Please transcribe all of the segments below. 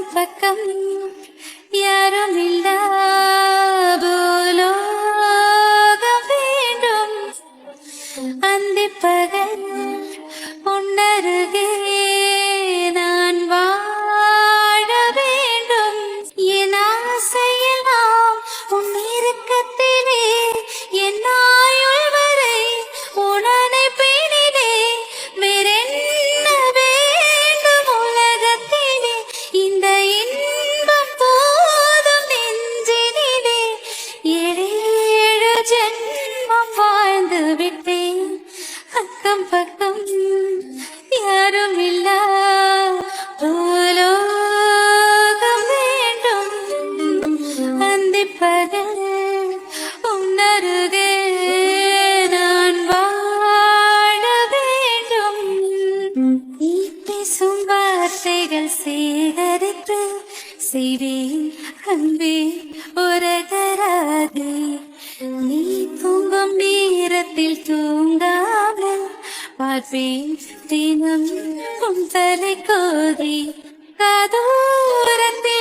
ஞாபகம் வார்த்தைகள் சேகரித்து செய்வேன் அன்பே உரகராது நீ தூங்கும் நேரத்தில் பார்ப்பேன் தினம் உன் தலை கோரி கதோரத்தில்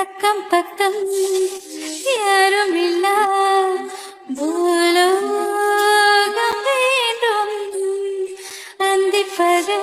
பக்கம் பக்கம் யாரும் இல்லா பூலோகம் வேண்டும் அந்திப்பது